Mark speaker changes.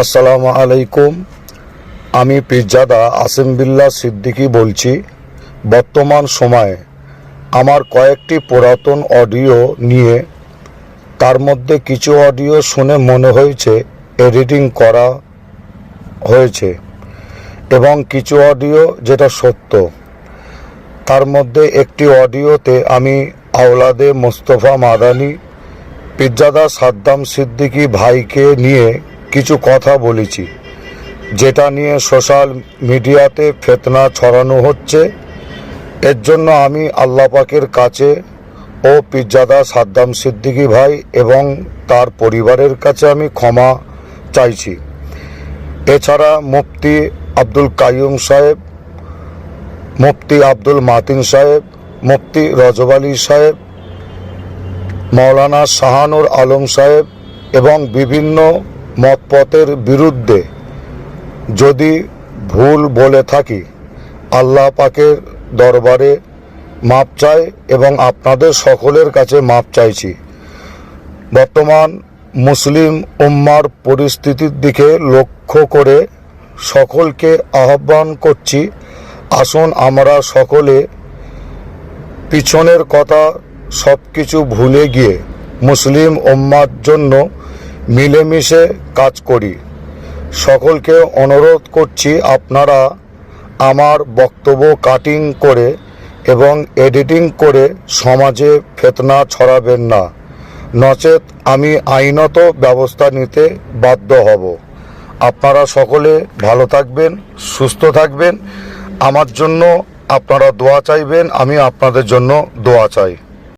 Speaker 1: আসসালামু আলাইকুম। আমি পিরজাদা আসিম বিল্লাহ সিদ্দিকী বলছি, বর্তমান সময়ে আমার কয়েকটি পুরাতন অডিও নিয়ে, তার মধ্যে কিছু অডিও শুনে মনে হয়েছে, এডিটিং করা হয়েছে এবং কিছু অডিও যেটা সত্য। তার মধ্যে একটি অডিওতে আমি আওলাদে মোস্তফা মাদানি, পিজ্জাদা সাদ্দাম সিদ্দিকি ভাইকে নিয়ে কিছু কথা বলেছি। যেটা নিয়ে সোশ্যাল মিডিয়াতে ফেতনা ছড়ানো হচ্ছে, এর জন্য আমি আল্লাহ পাকের কাছে ও পিজ্জাদা সাদ্দাম সিদ্দিকী ভাই এবং তার পরিবারের কাছে আমি ক্ষমা চাইছি। এছাড়া মুফতি আব্দুল কাইয়ুম সাহেব, মুফতি আব্দুল মাতিন সাহেব, মুফতি রজব আলী সাহেব, মৌলানা শাহানুর আলম সাহেব এবং বিভিন্ন মতপথের বিরুদ্ধে যদি ভুল বলে থাকি, আল্লাহ পাকের দরবারে মাপ চাই এবং আপনাদের সকলের কাছে মাপ চাইছি। বর্তমান মুসলিম উম্মার পরিস্থিতির দিকে লক্ষ্য করে সকলকে আহ্বান করছি, আসুন আমরা সকলে পিছনের কথা সব কিছু ভুলে গিয়ে মুসলিম উম্মার জন্য মিলেমিশে কাজ করি। সকলকে অনুরোধ করছি আপনারা আমার বক্তব্য কাটিং করে এবং এডিটিং করে সমাজে ফেতনা ছড়াবেন না। নচেত আমি আইনত ব্যবস্থা নিতে বাধ্য হব। আপনারা সকলে ভালো থাকবেন, সুস্থ থাকবেন। আমার জন্য আপনারা দোয়া চাইবেন, আমি আপনাদের জন্য দোয়া চাই।